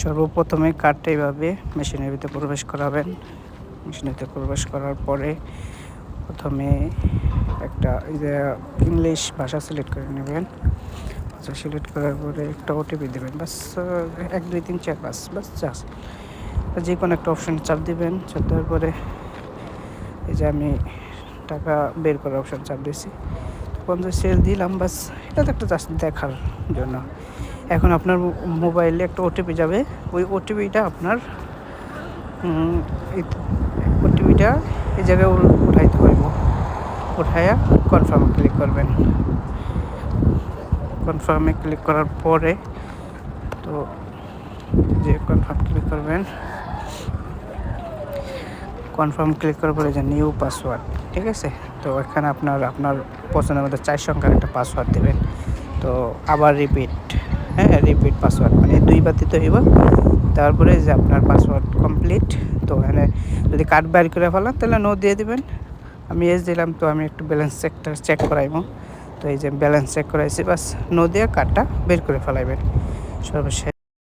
সর্বপ্রথমে কার্ডটা এইভাবে মেশিনের ভিতরে প্রবেশ করাবেন। মেশিনের ভিতরে প্রবেশ করার পরে প্রথমে একটা ইংলিশ ভাষা সিলেক্ট করে নেবেন। ভাষা সিলেক্ট করার পরে একটা ওটিপি দেবেন, বাস, এক, দুই, তিন, চার পাঁচ বাস চাষ যে কোনো একটা অপশন চাপ দিবেন, চাপ দেওয়ার পরে এই যে আমি টাকা বের করার অপশন চাপ দিয়েছি। পঞ্চাশ শেয়ার দিলাম, বাস, এটা তো একটা জাস্ট দেখার জন্য। এখন আপনার মোবাইলে একটা ওটিপি যাবে। ওই ওটিপিটা আপনার ওটিপিটা এই জায়গায় উঠাইতে হইব। উঠাইয়া কনফার্ম ক্লিক করবেন। কনফার্মে ক্লিক করার পরে তো যে কনফার্ম ক্লিক করবেন কনফার্ম ক্লিক করার পরে যে নিউ পাসওয়ার্ড ঠিক আছে? তো এখানে আপনার আপনার পছন্দের মধ্যে চার সংখ্যার একটা পাসওয়ার্ড দেবেন। তো আবার রিপিট হ্যাঁ রিপিট পাসওয়ার্ড মানে দুইবার দিতে হইব। তারপরে যে আপনার পাসওয়ার্ড কমপ্লিট তো এখানে যদি কার্ড বাইর করে ফেলান, তাহলে নো দিয়ে দেবেন। আমি এস দিলাম, তো আমি একটু ব্যালেন্স চেকটা চেক করাইব। তো এই যে ব্যালেন্স চেক করাইছি, বাস নো দিয়ে কার্ডটা বের করে ফেলাইবেন। সর্বশেষ।